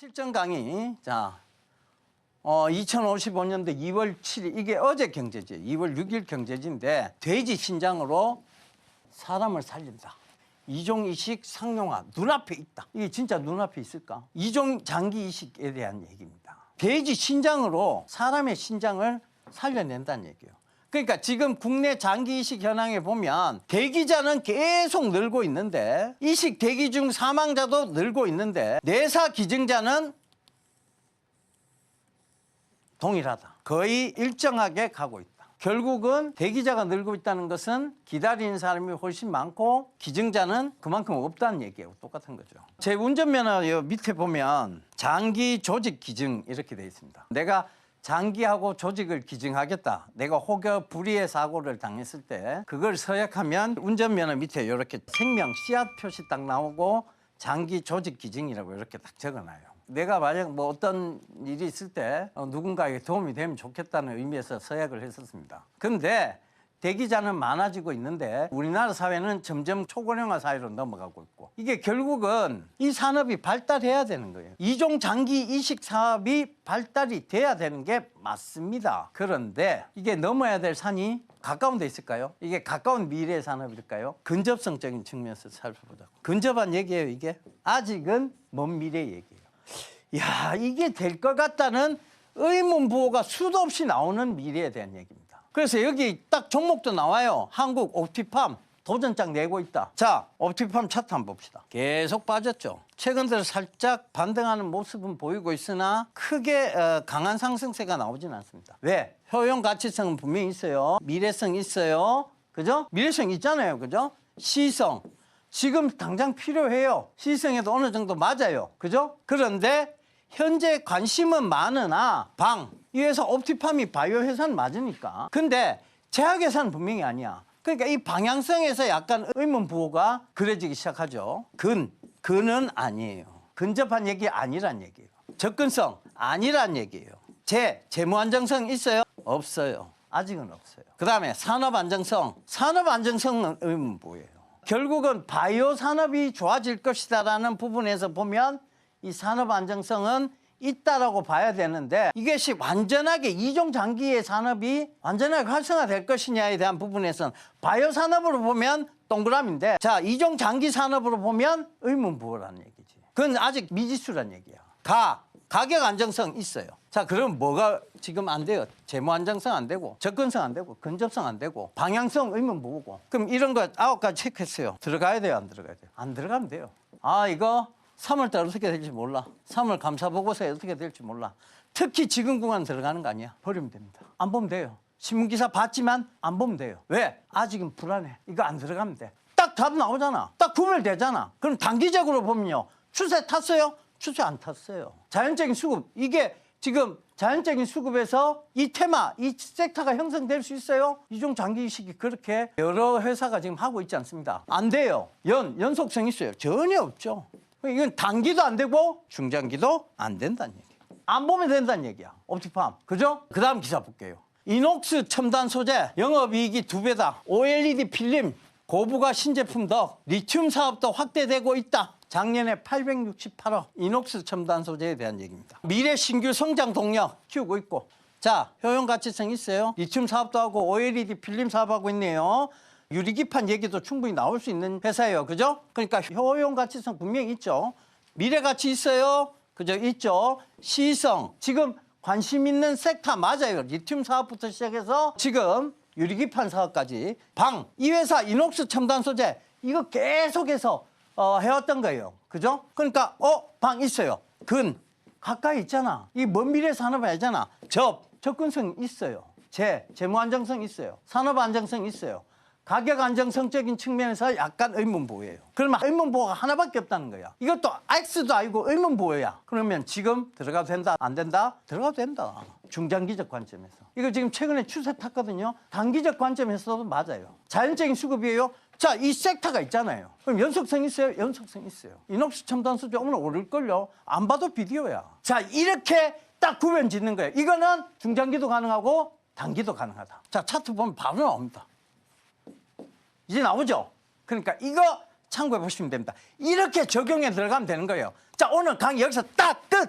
실전 강의. 자, 어, 2055년도 2월 7일 이게 어제 경제지. 2월 6일 경제지인데 돼지 신장으로 사람을 살린다. 이종 이식 상용화 눈앞에 있다. 이게 진짜 눈앞에 있을까? 이종 장기 이식에 대한 얘기입니다. 돼지 신장으로 사람의 신장을 살려낸다는 얘기예요. 그러니까 지금 국내 장기 이식 현황에 보면 대기자는 계속 늘고 있는데 이식 대기 중 사망자도 늘고 있는데 내사 기증자는 동일하다. 거의 일정하게 가고 있다. 결국은 대기자가 늘고 있다는 것은 기다리는 사람이 훨씬 많고 기증자는 그만큼 없다는 얘기예요. 똑같은 거죠. 제 운전면허 요 밑에 보면 장기 조직 기증 이렇게 돼 있습니다. 내가 장기하고 조직을 기증하겠다. 내가 혹여 불의의 사고를 당했을 때 그걸 서약하면 운전면허 밑에 이렇게 생명 씨앗 표시 딱 나오고 장기 조직 기증이라고 이렇게 딱 적어놔요. 내가 만약 뭐 어떤 일이 있을 때 어, 누군가에게 도움이 되면 좋겠다는 의미에서 서약을 했었습니다. 근데 대기자는 많아지고 있는데 우리나라 사회는 점점 초고령화 사회로 넘어가고 있고 이게 결국은 이 산업이 발달해야 되는 거예요. 이종 장기 이식 사업이 발달이 돼야 되는 게 맞습니다. 그런데 이게 넘어야 될 산이 가까운 데 있을까요? 이게 가까운 미래의 산업일까요? 근접성적인 측면에서 살펴보자고. 근접한 얘기예요, 이게. 아직은 먼 미래 얘기예요. 야, 이게 될 것 같다는 의문 부호가 수도 없이 나오는 미래에 대한 얘기입니다. 그래서 여기 딱 종목도 나와요. 한국 옵티팜 도전장 내고 있다. 자, 옵티팜 차트 한번 봅시다. 계속 빠졌죠. 최근 들어 살짝 반등하는 모습은 보이고 있으나 크게 어, 강한 상승세가 나오진 않습니다. 왜? 효용 가치성은 분명히 있어요. 미래성 있어요. 그죠? 미래성 있잖아요. 그죠? 시성. 지금 당장 필요해요. 시성에도 어느 정도 맞아요. 그죠? 그런데 현재 관심은 많으나 방, 이 회사 옵티팜이 바이오 회사는 맞으니까. 근데 제약 회사는 분명히 아니야. 그러니까 이 방향성에서 약간 의문 부호가 그려지기 시작하죠. 근, 근은 아니에요. 근접한 얘기 아니란 얘기예요. 접근성 아니란 얘기예요. 재, 재무 안정성 있어요? 없어요. 아직은 없어요. 그 다음에 산업 안정성. 산업 안정성은 의문 부호예요. 결국은 바이오 산업이 좋아질 것이다라는 부분에서 보면 이 산업 안정성은 있다라고 봐야 되는데 이것이 완전하게 이종 장기의 산업이 완전하게 활성화될 것이냐에 대한 부분에서는 바이오 산업으로 보면 동그라미인데 자 이종 장기 산업으로 보면 의문부호라는 얘기지. 그건 아직 미지수란 얘기야. 가 가격 안정성 있어요. 자 그럼 뭐가 지금 안 돼요? 재무 안정성 안 되고 접근성 안 되고 근접성 안 되고 방향성 의문부호고 그럼 이런 거 아홉 가지 체크했어요. 들어가야 돼요, 안 들어가야 돼요? 안 들어가면 돼요. 아 이거 3월달 어떻게 될지 몰라. 3월 감사 보고서에 어떻게 될지 몰라. 특히 지금 구간 들어가는 거 아니야. 버리면 됩니다. 안 보면 돼요. 신문기사 봤지만 안 보면 돼요. 왜? 아직은 불안해. 이거 안 들어가면 돼. 딱 답 나오잖아. 딱 구별되잖아. 그럼 단기적으로 보면요. 추세 탔어요? 추세 안 탔어요. 자연적인 수급. 이게 지금 자연적인 수급에서 이 테마, 이 섹터가 형성될 수 있어요? 이종 장기 이식이 그렇게 여러 회사가 지금 하고 있지 않습니다. 안 돼요. 연, 연속성 있어요? 전혀 없죠. 이건 단기도 안 되고 중장기도 안 된다는 얘기예요. 안 보면 된다는 얘기야. 옵티팜. 그죠? 그 다음 기사 볼게요. 이녹스 첨단 소재 영업이익이 두 배다. OLED 필름 고부가 신제품 더 리튬 사업도 확대되고 있다. 작년에 868억 이녹스 첨단 소재에 대한 얘기입니다. 미래 신규 성장 동력 키우고 있고 자 효용 가치성 있어요. 리튬 사업도 하고 OLED 필름 사업하고 있네요. 유리기판 얘기도 충분히 나올 수 있는 회사예요. 그죠? 그러니까 효용 가치성 분명히 있죠. 미래 가치 있어요. 그죠? 있죠. 시성. 지금 관심 있는 섹터 맞아요. 리튬 사업부터 시작해서 지금 유리기판 사업까지 방. 이 회사 이녹스 첨단 소재 이거 계속해서 어, 해왔던 거예요. 그죠? 그러니까 어, 방 있어요. 근 가까이 있잖아. 이 먼 미래 산업 알잖아. 접 접근성 있어요. 재 재무 안정성 있어요. 산업 안정성 있어요. 가격 안정성적인 측면에서 약간 의문보호예요. 그러면 의문보호가 하나밖에 없다는 거야. 이것도 X도 아니고 의문보호야. 그러면 지금 들어가도 된다? 안 된다? 들어가도 된다. 중장기적 관점에서. 이거 지금 최근에 추세 탔거든요. 단기적 관점에서도 맞아요. 자연적인 수급이에요. 자, 이 섹터가 있잖아요. 그럼 연속성 있어요? 연속성 있어요. 이녹스 첨단 수지 오늘 오를걸요? 안 봐도 비디오야. 자, 이렇게 딱 구분 짓는 거예요. 이거는 중장기도 가능하고 단기도 가능하다. 자, 차트 보면 바로 나옵니다. 이제 나오죠? 그러니까 이거 참고해 보시면 됩니다. 이렇게 적용에 들어가면 되는 거예요. 자, 오늘 강의 여기서 딱 끝!